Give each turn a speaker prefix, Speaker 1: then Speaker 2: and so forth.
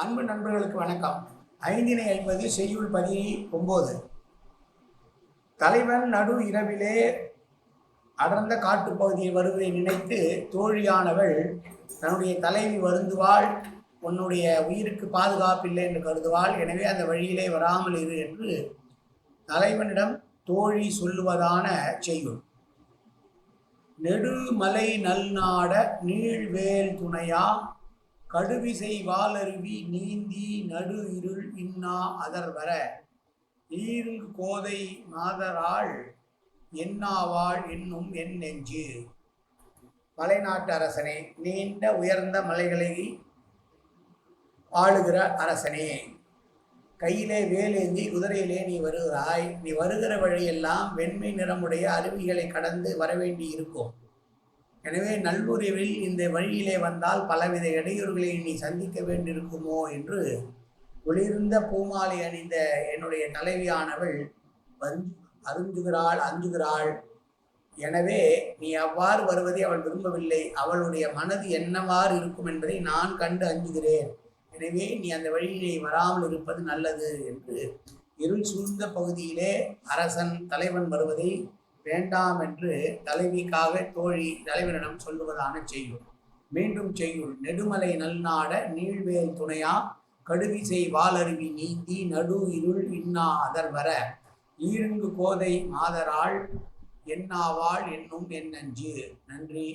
Speaker 1: அன்பு நண்பர்களுக்கு வணக்கம். ஐந்தினை ஐம்பது செய்யுள் பதி ஒம்போது. தலைவன் நடு இரவிலே அடர்ந்த காட்டுப்பகுதியை வருவதை நினைத்து தோழியானவள் தன்னுடைய தலைவி வருந்துவாள் உன்னுடைய உயிருக்கு பாதுகாப்பில்லை என்று கருதுவாள். எனவே அந்த வழியிலே வராமல் இரு என்று தலைவனிடம் தோழி சொல்லுவதான செய்யுள். நெடுமலை நல்நாட நீழ்வேல் துணையா கடுவிசை வாலருவி நீந்தி நடு இருள் இன்னா அதர் வர ஈருள் கோதை மாதராள் என்னாவாள் என்னும் என் நெஞ்சு. மலைநாட்டு அரசனே நீண்ட உயர்ந்த மலைகளை ஆளுகிற அரசனே. கையிலே வேலேந்தி குதிரையிலே நீ வருகிறாய். நீ வருகிற வழியெல்லாம் வெண்மை நிறமுடைய அருவிகளை கடந்து வரவேண்டி இருக்கும் எனவே நல்லுறவில் இந்த வழியிலே வந்தால் பலவித இடையூறுகளை நீ சந்திக்க வேண்டியிருக்குமோ என்று குளிர்ந்த பூமாலை அணிந்த என்னுடைய தலைவியானவள் வந்து அருந்துகிறாள் அஞ்சுகிறாள். எனவே நீ அவ்வாறு வருவதை அவள் விரும்பவில்லை. அவளுடைய மனது என்னவாறு இருக்கும் என்பதை நான் கண்டு அஞ்சுகிறேன். எனவே நீ அந்த வழியிலே வராமல் இருப்பது நல்லது என்று இருள் சூழ்ந்த பகுதியிலே அரசன் தலைவன் வருவதை வேண்டாம் என்று தலைவிக்காக தோழி தலைவரிடம் சொல்லுவதான செய்யுள் மீண்டும் செய்யுள் நெடுமலை நல்நாட நீழ்வேல் துணையா கடுவிசை வாலருவி நீந்தி நடு இருள் இன்னா அதர் வர ஈருங்கு கோதை மாதராள் என்னாவாள் என்னும் என் நஞ்சு நன்றி.